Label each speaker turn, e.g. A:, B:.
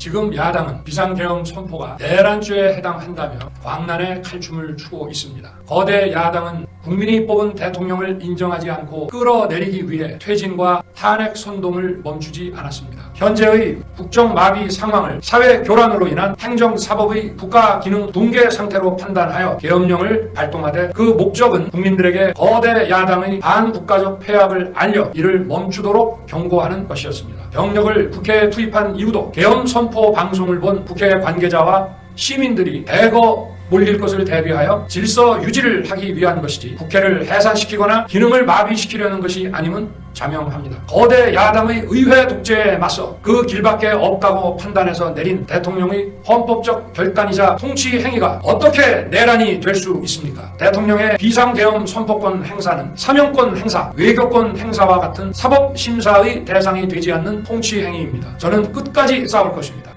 A: 지금 야당은 비상계엄 선포가 내란죄에 해당한다며 광란의 칼춤을 추고 있습니다. 거대 야당은 국민이 뽑은 대통령을 인정하지 않고 끌어내리기 위해 퇴진과 탄핵 선동을 멈추지 않았습니다. 현재의 국정 마비 상황을 사회 교란으로 인한 행정사법의 국가 기능 붕괴 상태로 판단하여 계엄령을 발동하되 그 목적은 국민들에게 거대 야당의 반국가적 폐악을 알려 이를 멈추도록 경고하는 것이었습니다. 병력을 국회에 투입한 이유도 계엄 선포 방송을 본 국회 관계자와 시민들이 대거 몰릴 것을 대비하여 질서 유지를 하기 위한 것이지 국회를 해산시키거나 기능을 마비시키려는 것이 아님은 자명합니다. 거대 야당의 의회 독재에 맞서 그 길밖에 없다고 판단해서 내린 대통령의 헌법적 결단이자 통치 행위가 어떻게 내란이 될 수 있습니까? 대통령의 비상계엄 선포권 행사는 사명권 행사, 외교권 행사와 같은 사법 심사의 대상이 되지 않는 통치 행위입니다. 저는 끝까지 싸울 것입니다.